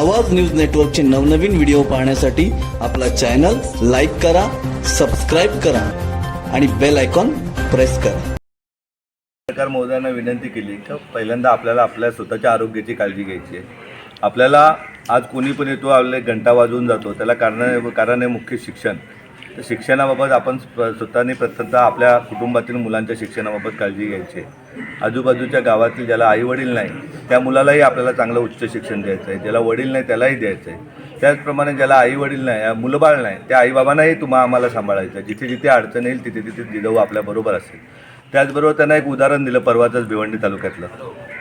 आवाज न्यूज नेटवर्कचे नवनवीन व्हिडिओ पाहण्यासाठी आपला चॅनल लाईक करा सबस्क्राईब करा आणि बेल आयकॉन प्रेस करा. सरकार महोदयांना विनंती केली तर पहिल्यांदा आपल्याला आपल्या स्वतःच्या आरोग्याची काळजी घ्यायची आहे. आपल्याला आज कोणी पण येतो आपले घंटा वाजवून जातो त्याला कारण कारण आहे मुख्य शिक्षण. तर शिक्षणाबाबत आपण स्वतःने प्रथमतः आपल्या कुटुंबातील मुलांच्या शिक्षणाबाबत काळजी घ्यायची. आहे आजूबाजूच्या गावातील ज्याला आईवडील नाही त्या मुलालाही आपल्याला चांगलं उच्च शिक्षण द्यायचं आहे ज्याला वडील नाही त्यालाही द्यायचं आहे त्याचप्रमाणे ज्याला आईवडील नाही मुलंबाळ नाही त्या आईबाबांनाही तुम्हा आम्हाला सांभाळायचं आहे जिथे जिथे अडचण येईल तिथे तिथे जिजाऊ आपल्याबरोबर असेल. त्याचबरोबर त्यांना एक उदाहरण दिलं परवाचंच भिवंडी तालुक्यातलं.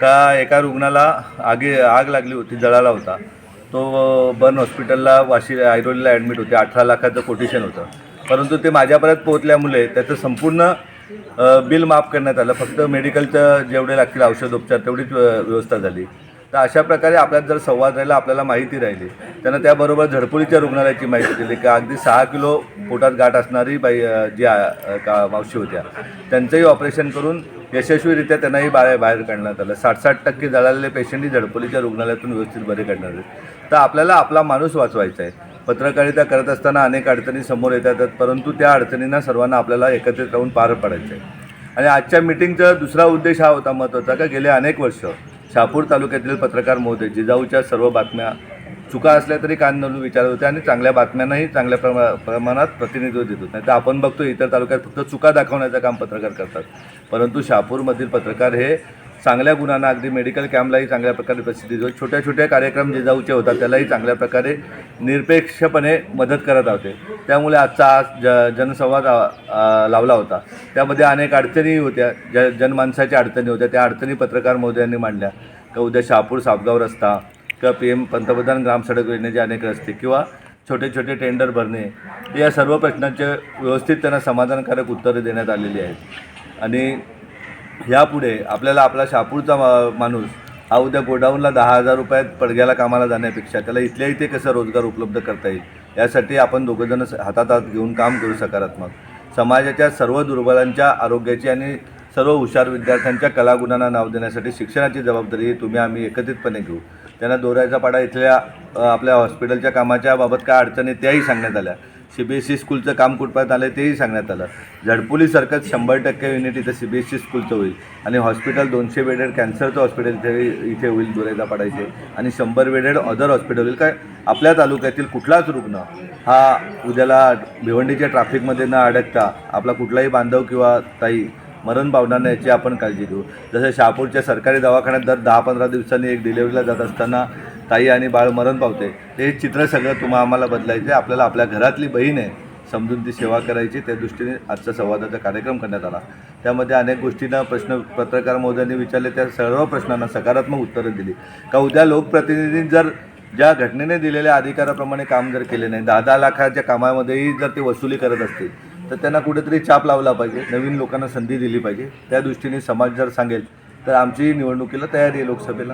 का एका रुग्णाला आगी आग लागली होती जळाला होता. तो बर्न हॉस्पिटलला वाशी ऐरोलीला ॲडमिट होते. अठरा लाखाचं कोटेशन होतं. परंतु ते माझ्यापर्यंत पोहोचल्यामुळे त्याचं संपूर्ण बिल माफ करण्यात आलं. फक्त मेडिकलचं जेवढे लागतील औषधोपचार तेवढीच व्यवस्था झाली. तर अशा प्रकारे आपल्यात जर संवाद राहिला आपल्याला माहिती राहिली. त्यांना त्याबरोबर झडपोलीच्या रुग्णालयाची माहिती दिली की अगदी सहा किलो पोटात गाठ असणारी बाई जी का मावशी होत्या त्यांचंही ऑपरेशन करून यशस्वीरित्या त्यांनाही बाहेर बाहेर काढण्यात आलं. साठ साठ टक्के जळालेले पेशंटही झडपोलीच्या रुग्णालयातून व्यवस्थित बरे काढणार आहेत. तर आपल्याला आपला माणूस वाचवायचा आहे. पत्रकारिता करत असताना अनेक अडचणी समोर येतात परंतु त्या अडचणींना सर्वांना आपल्याला एकत्रित राहून पार पाडायचं आहे. आणि आजच्या मिटिंगचा दुसरा उद्देश हा होता महत्त्वाचा का गेले अनेक वर्ष शहापूर तालुक्यातील पत्रकार महोदय जिजाऊच्या सर्व बातम्या चुका असल्या तरी कान धरून विचारत होते आणि चांगल्या बातम्यांनाही चांगल्या प्रमा प्रमाणात प्रतिनिधित्व देत होते. नाही तर आपण बघतो इतर तालुक्यात फक्त चुका दाखवण्याचं काम पत्रकार करतात. परंतु शहापूरमधील पत्रकार हे चांगल्या गुणांना अगदी मेडिकल कॅम्पलाही चांगल्या प्रकारे प्रसिद्धी देतो छोट्या छोट्या कार्यक्रम जे जाऊचे होतात त्यालाही चांगल्या प्रकारे निरपेक्षपणे मदत करत होते. त्यामुळे आजचा आज ज जनसंवाद लावला होता. त्यामध्ये अनेक अडचणी होत्या. ज्या जनमानसाच्या अडचणी होत्या. त्या अडचणी पत्रकार महोदयांनी मांडल्या. का उद्या शहापूर सापगाव रस्ता किंवा पी एम पंतप्रधान ग्रामसडक योजनेचे अनेक रस्ते किंवा छोटे छोटे टेंडर भरणे या सर्व प्रश्नांचे व्यवस्थित त्यांना समाधानकारक उत्तरे देण्यात आलेली आहेत. आणि यापुढे आपल्याला आपला शापूरचा मा माणूस हा उद्या गोडाऊनला दहा हजार रुपयात पडग्याला कामाला जाण्यापेक्षा त्याला इथल्या इथे कसं रोजगार उपलब्ध करता येईल यासाठी आपण दोघंजणं हातात हात घेऊन काम करू सकारात्मक. समाजाच्या सर्व दुर्बलांच्या आरोग्याची आणि सर्व हुशार विद्यार्थ्यांच्या कलागुणांना नाव देण्यासाठी शिक्षणाची जबाबदारी ही तुम्ही आम्ही एकत्रितपणे घेऊ. त्यांना दोऱ्याचा पाडा इथल्या आपल्या हॉस्पिटलच्या कामाच्या बाबत काय अडचणी त्याही सांगण्यात आल्या. सी बी एस ई स्कूलचं काम कुठपर्यंत आलं तेही सांगण्यात आलं. झडपुली झडपोलीसारखंच शंभर टक्के युनिट इथं सी बी एस ई स्कूलचं होईल. आणि हॉस्पिटल दोनशे बेडेड कॅन्सरचं हॉस्पिटल इथे इथे होईल दुरेदा पडायचे आणि शंभर बेडेड अदर हॉस्पिटल होईल. काय आपल्या तालुक्यातील कुठलाच रुग्ण हा उद्याला भिवंडीच्या ट्रॅफिकमध्ये न अडकता आपला कुठलाही बांधव किंवा ताई मरण पावणार नाही याची आपण काळजी घेऊ. जसं शहापूरच्या सरकारी दवाखान्यात दर दहा पंधरा दिवसांनी एक डिलेवरीला जात असताना ताई आणि बाळ मरण पावते. ते चित्र सगळं तुम्हा आम्हाला बदलायचं आहे आपल्याला आपल्या घरातली बहीण आहे समजून ती सेवा करायची. त्या दृष्टीने आजचा संवादाचा कार्यक्रम करण्यात आला. त्यामध्ये अनेक गोष्टींना प्रश्न पत्रकार महोदयांनी विचारले. त्या सर्व प्रश्नांना सकारात्मक उत्तरं दिली. का उद्या लोकप्रतिनिधी जर ज्या घटनेने दिलेल्या अधिकाराप्रमाणे काम जर केले नाही दहा दहा लाखाच्या कामामध्येही जर ते वसुली करत असतील तर त्यांना कुठेतरी चाप लावला पाहिजे. नवीन लोकांना संधी दिली पाहिजे. त्या दृष्टीने समाज जर सांगेल तर आमची निवडणुकीला तयारी आहे लोकसभेला.